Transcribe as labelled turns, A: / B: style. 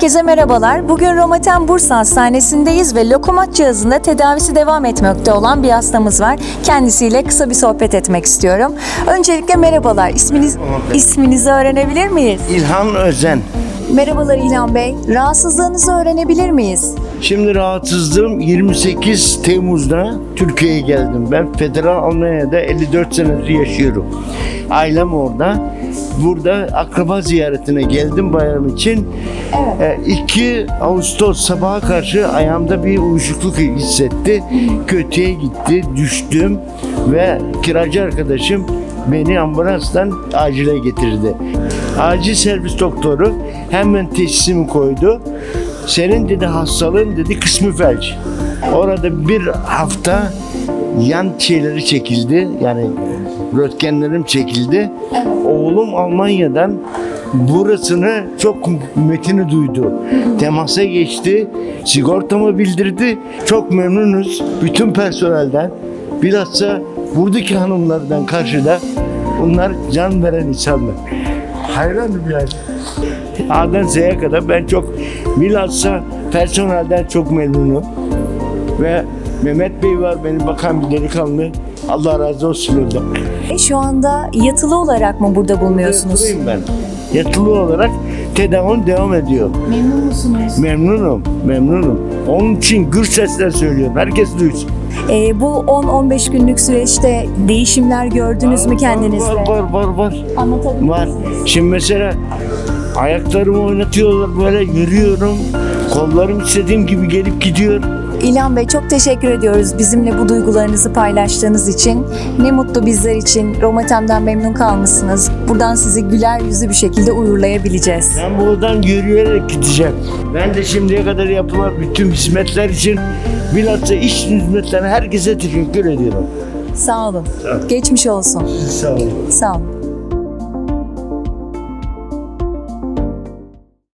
A: Herkese merhabalar. Bugün Romaten Bursa Hastanesi'ndeyiz ve lokomat cihazında tedavisi devam etmekte olan bir hastamız var. Kendisiyle kısa bir sohbet etmek istiyorum. Öncelikle merhabalar. İsminiz, isminizi öğrenebilir miyiz?
B: İlhan Özen.
A: Merhabalar İlhan Bey. Rahatsızlığınızı öğrenebilir miyiz?
B: Şimdi rahatsızlığım 28 Temmuz'da Türkiye'ye geldim. Ben Federal Almanya'da 54 senedir yaşıyorum. Ailem orada. Burada akraba ziyaretine geldim bayram için. Evet. 2 Ağustos sabaha karşı ayağımda bir uyuşukluk hissetti. Kötüye gitti, düştüm ve kiracı arkadaşım beni ambulanstan acile getirdi. Acil servis doktoru hemen teşhisimi koydu. Senin dedi hastalığın dedi kısmı felç. Orada bir hafta yan şeyleri çekildi. Yani röntgenlerim çekildi. Oğlum Almanya'dan burasını çok metini duydu. Temasa geçti. Sigortamı bildirdi. Çok memnunuz. Bütün personelden. Bilhassa buradaki hanımlardan karşıda bunlar can veren insanlar. Hayranım yani. A'dan Z'ye kadar ben çok bilhassa personelden çok memnunum. Ve Mehmet Bey var benim bakan bir delikanlı. Allah razı olsun ondan.
A: E, Şu anda yatılı olarak mı burada bulunuyorsunuz?
B: Yatılıyım ben. Yatılı olarak tedavim devam ediyor.
A: Memnun musunuz?
B: Memnunum, memnunum. Onun için gür sesle söylüyorum. Herkes duysun.
A: E, bu 10-15 günlük süreçte değişimler gördünüz mü kendinizde?
B: Var, var, var, var.
A: Anlatabilir
B: Var. Şimdi mesela ayaklarımı oynatıyorlar böyle yürüyorum. Kollarım istediğim gibi gelip gidiyor.
A: İlhan Bey çok teşekkür ediyoruz bizimle bu duygularınızı paylaştığınız için. Ne mutlu bizler için Romatem'den memnun kalmışsınız. Buradan sizi güler yüzlü bir şekilde uğurlayabileceğiz.
B: Ben buradan yürüyerek gideceğim. Ben de şimdiye kadar yapılan bütün hizmetler için bilhassa iş hizmetlerine herkese teşekkür ediyorum.
A: Sağ olun. Geçmiş olsun.
B: Sağ olun.
A: Sağ olun.